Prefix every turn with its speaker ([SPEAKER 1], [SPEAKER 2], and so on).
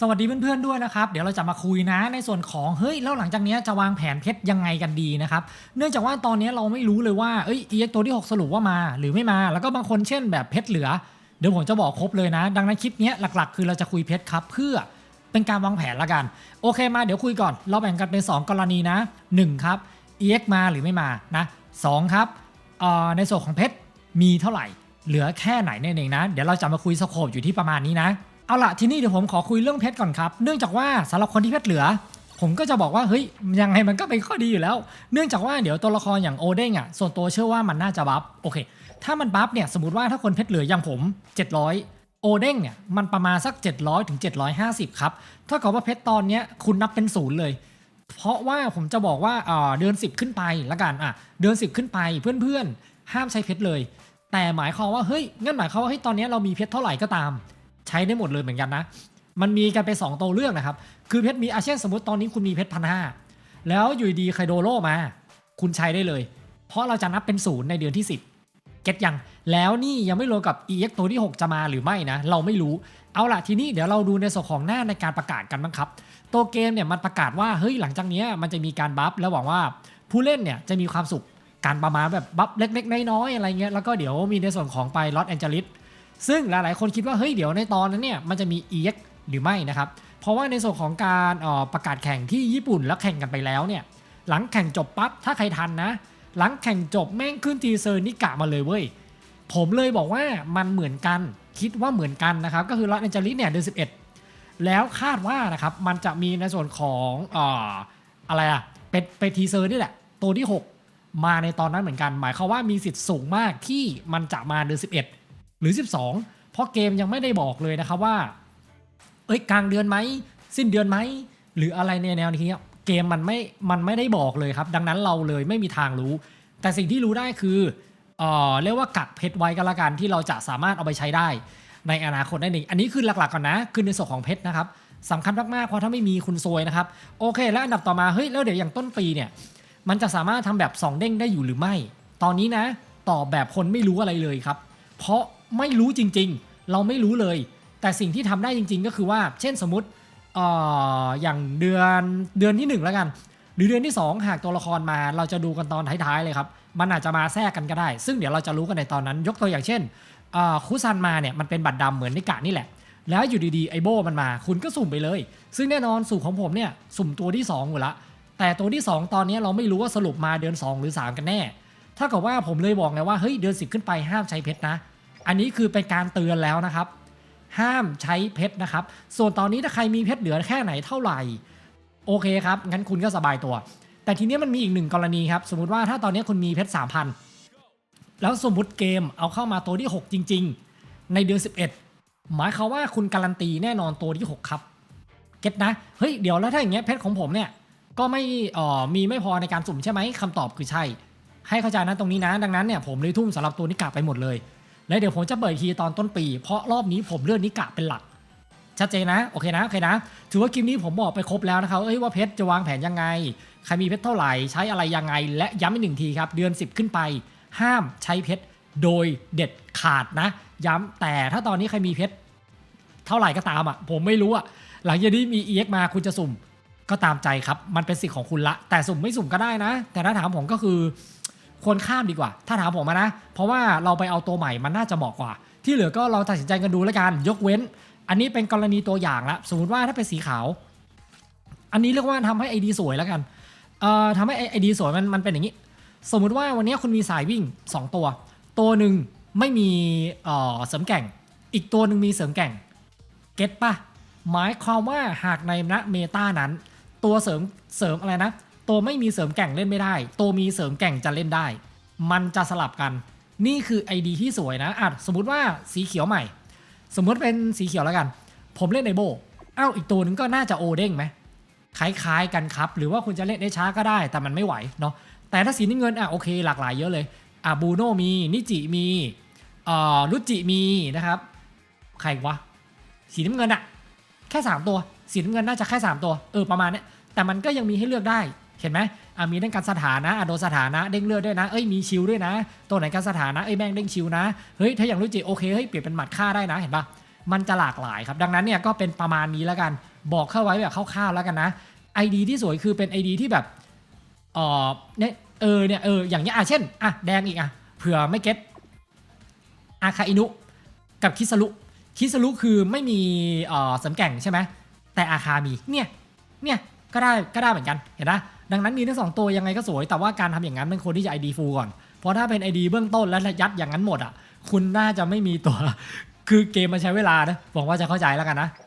[SPEAKER 1] สวัสดีเพื่อนๆด้วยนะครับ เดี๋ยวเราจะมาคุยนะในส่วนของเฮ้ยแล้วหลังจากนี้จะวางแผนเพชรยังไงกันดีนะครับ เนื่องจากว่าตอนนี้เราไม่รู้เลยว่าเอ้ย EX ตัวที่ 6 สรุปว่ามาหรือไม่มา แล้วก็บางคนเช่นแบบเพชรเหลือ เดี๋ยวผมจะบอกครบเลยนะ ดังนั้นคลิปนี้หลักๆ คือเราจะคุยเพชรครับ เพื่อเป็นการวางแผนละกัน โอเคมาเดี๋ยวคุยก่อน เราแบ่งกันเป็น 2 กรณีนะ 1 ครับ EX มาหรือไม่มานะสองครับในส่วนของเพชรมีเท่าไหร่ เหลือแค่ไหนนั่นเองนะ เดี๋ยวเราจะมาคุยสโคปอยู่ที่ประมาณนี้นะ เอาล่ะทีนี้เดี๋ยวผมขอคุยเรื่องเพชรก่อนครับ เนื่องจากว่าสำหรับคนที่เพชรเหลือ ผมก็จะบอกว่าเฮ้ยยังไงมันก็เป็นข้อดีอยู่แล้ว เนื่องจากว่าเดี๋ยวตัวละครอย่างโอเด้งอะส่วนตัวเชื่อว่ามันน่าจะบัฟโอเค ถ้ามันบัฟเนี่ยสมมติว่าถ้าคนเพชรเหลืออย่างผม 700 โอเด้งเนี่ยมันประมาณสัก 700ถึง750 ครับเท่ากับว่าเพชรตอนเนี้ยคุณนับเป็นศูนย์เลยเพราะว่าผมจะบอกว่าเอ่อเดือน 10 ขึ้นไปละกันอะเดือน 10 ขึ้นไปเพื่อนๆ ห้ามใช้เพชรเลย แต่หมายความว่าเฮ้ยงั้นหมายความว่าเฮ้ยตอนนี้เรามีเพชรเท่าไหร่ก็ตาม ใช้ได้หมดเลยเหมือนกันนะ มันมีกันไปสองตัวเรื่องนะครับ คือเพชรมีอาเช่นสมมติตอนนี้คุณมีเพชรพันห้าแล้วอยู่ดีไคโดโลมา คุณใช้ได้เลย เพราะเราจะนับเป็นศูนย์ในเดือนที่ 10 เก็ตยัง แล้วนี่ยังไม่รวมกับ EX ตัวที่ 6 จะมาหรือไม่นะ เราไม่รู้ เอาล่ะทีนี้เดี๋ยวเราดูในส่วนของหน้าในการประกาศกันบ้างครับ ตัวเกมเนี่ยมันประกาศว่าเฮ้ยหลังจากนี้มันจะมีการบัฟแล้วหวังว่าผู้เล่นเนี่ยจะมีความสุขการประมาณแบบบัฟเล็กๆน้อยๆอะไรเงี้ยแล้วก็เดี๋ยวมีในส่วนของไปลอสแอนเจลิส ซึ่งหลายๆ คนคิดว่าเฮ้ยเดี๋ยวในตอนนั้นเนี่ยมันจะมี EX หรือไม่นะครับ เพราะว่าในส่วนของการออประกาศแข่งที่ญี่ปุ่นแล้วแข่งกันไปแล้วเนี่ยหลังแข่งจบปั๊บถ้าใครทันนะ หลังแข่งจบแม่งขึ้นทีเซอร์นิกะมาเลยเว้ยผมเลยบอกว่ามันเหมือนกันคิดว่าเหมือนกันนะครับก็คือลอสแอนเจลิสเนี่ยเดือน11 แล้วคาดว่านะครับมันจะมีในส่วนของอ่ออะไรอะเป็นเป็นทีเซอร์นี่แหละตัวที่ 6 มาในตอนนั้นเหมือนกัน หมายความว่ามีสิทธิ์สูงมากที่มันจะมาเดือน11 รือ 12 เพราะเกมยังไม่ได้บอกเลยนะครับว่า เอ้ยกลางเดือนไหม สิ้นเดือนไหม หรืออะไรในแนวนี้เกมมันไม่ มันไม่ได้บอกเลยครับ ดังนั้นเราเลยไม่มีทางรู้ แต่สิ่งที่รู้ได้คือเอ่อเรียกว่ากักเพชรไว้กันละกันที่เราจะสามารถเอาไปใช้ได้ ในอนาคตได้หนึ่งอันนี้คือหลักๆก่อนนะคือในส่วนของเพชรนะครับสำคัญมากๆเพราะถ้าไม่มีคุณซวยนะครับโอเค แล้วอันดับต่อมาเฮ้ยแล้วเดี๋ยวอย่างต้นปีเนี่ยมันจะสามารถทำแบบ 2 เด้งได้อยู่หรือไม่ ตอนนี้นะตอบแบบคนไม่รู้อะไรเลยครับ เพราะ ไม่รู้จริง ๆ เราไม่รู้เลย แต่สิ่งที่ทำได้จริง ๆ ก็คือว่า เช่นสมมติออย่างเดือนเดือนที่ 1 แล้วกัน หรือเดือนที่ 2 หากตัวละครมาเราจะดูกันตอนท้ายๆเลยครับ มันอาจจะมาแทรกกันก็ได้ ซึ่งเดี๋ยวเราจะรู้กันในตอนนั้น ยกตัวอย่างเช่นคุซันมาเนี่ยมันเป็นบัตรดำเหมือนนิกะนี่แหละแล้วอยู่ดีๆไอโบมันมา คุณก็สุ่มไปเลย ซึ่งแน่นอนสุ่มของผมเนี่ยสุ่มตัวที่2อยู่ละแต่ตัวที่ 2 ตอนนี้เราไม่รู้ว่าสรุปมาเดือน 2 หรือ 3 กันแน่ ถ้ากับว่าผมเลยบอกไงว่าเฮ้ยเดือน 10 ขึ้นไปห้ามใช้เพชรนะ อันนี้คือเป็นการเตือนแล้วนะครับ ห้ามใช้เพชรนะครับ ส่วนตอนนี้ถ้าใครมีเพชรเหลือแค่ไหนเท่าไหร่ โอเคครับ งั้นคุณก็สบายตัว แต่ทีนี้มันมีอีกหนึ่งกรณีครับ สมมติว่าถ้าตอนนี้คุณมีเพชร3,000แล้วสมมติเกมเอาเข้ามาตัวที่ 6 จริง ๆ ในเดือน 11 หมายความว่าคุณการันตีแน่นอนตัวที่ 6 ครับ เก็ตนะ เฮ้ย เดี๋ยวแล้วถ้าอย่างเงี้ยเพชรของผมเนี่ย ก็ไม่อ่อมีไม่พอในการสุ่มใช่ไหมคำตอบคือใช่ ให้เข้าใจนะตรงนี้นะ ดังนั้นเนี่ยผมเลยทุ่มสำหรับตัวนิกะไปหมดเลย แล้วเดี๋ยวผมจะเปิดคีตอนต้นปี เพราะรอบนี้ผมเลือกนิกะเป็นหลัก ชัดเจนนะ โอเคนะ โอเคนะ ถือว่าคลิปนี้ผมบอกไปครบแล้วนะครับ เอ้ยว่าเพชรจะวางแผนยังไง ใครมีเพชรเท่าไหร่ ใช้อะไรยังไง และย้ำอีกหนึ่งทีครับ เดือน 10 ขึ้นไป ห้ามใช้เพชรโดยเด็ดขาดนะ ย้ำแต่ถ้าตอนนี้ใครมีเพชรเท่าไหร่ก็ตามอะ ผมไม่รู้อะ หลังจากนี้มี EX มาคุณจะสุ่มก็ตามใจครับ มันเป็นสิทธิ์ของคุณละ แต่สุ่มไม่สุ่มก็ได้นะ แต่ถ้าถามผมก็คือ ควรข้ามดีกว่า ถ้าถามผมนะ เพราะว่าเราไปเอาตัวใหม่มันน่าจะเหมาะกว่า ที่เหลือก็เราตัดสินใจกันดูแล้วกัน ยกเว้น อันนี้เป็นกรณีตัวอย่างละ สมมติว่าถ้าเป็นสีขาว อันนี้เรียกว่าทำให้ไอดีสวยแล้วกัน เอ่อทำให้ไอดีสวยมันมันเป็นอย่างนี้ สมมุติว่าวันนี้คุณมีสายวิ่ง 2 ตัว ตัวหนึ่งไม่มีเอ่อเสริมแก่ง อีกตัวหนึ่งมีเสริมแก่ง เก็ตปะหมายความว่าหากในณเมตานั้น ตัวเสริมเสริมอะไรนะ ตัวไม่มีเสริมแก่งเล่นไม่ได้ ตัวมีเสริมแก่งจะเล่นได้ มันจะสลับกัน นี่คือไอดีที่สวยนะอะสมมติว่าสีเขียวใหม่ สมมติเป็นสีเขียวแล้วกัน ผมเล่นในโบอ้าวอีกตัวหนึงก็น่าจะโอเด้งไหมคล้ายๆกันครับ หรือว่าคุณจะเล่นได้ช้าก็ได้ แต่มันไม่ไหวเนาะแต่ถ้าสีน้ำเงินอะโอเค หลากหลายเยอะเลยอะบูโนมีนิจิมีเอ่อรุจิมีนะครับ ใครวะสีน้ำเงินอะแค่ 3 ตัว สีน้ำเงินน่าจะแค่ 3 ตัว เออ ประมาณเนี้ยแต่มันก็ยังมีให้เลือกได้ เห็นไหมอะมีเรื่องการสถานะอะโดนสถานะเด้งเลือดด้วยนะ เอ้ยมีชิลด้วยนะ ตัวไหนการสถานะเอ้ยแม่งเด้งชิลนะ เฮ้ยถ้าอย่างรุจิโอเคเฮ้ยเปลี่ยนเป็นหมัดฆ่าได้นะเห็นปะมันจะหลากหลายครับ ดังนั้นเนี่ยก็เป็นประมาณนี้แล้วกัน บอกเข้าไว้แบบคร่าวๆแล้วกันนะ ID ที่สวยคือเป็น ID ที่แบบเออเนี่ยเออเนี่ยเอออย่างเงี้ยอะเช่นอะแดงอีกอะเผื่อไม่เก็ตอาคาอินุกับคิสรุคิสรุคือไม่มีเอ่อสำแก่งใช่ไหมแต่อาคามีเนี่ยเนี่ยก็ได้ก็ได้เหมือนกันเห็นนะ ดังนั้นมีทั้งสองตัวยังไงก็สวยแต่ว่าการทำอย่างนั้นมันควรที่จะ ID full ก่อน เพราะถ้าเป็น ID เบื้องต้นแล้วยัดอย่างนั้นหมดอะคุณน่าจะไม่มีตัว คือเกมมันใช้เวลานะหวังว่าจะเข้าใจแล้วกันนะ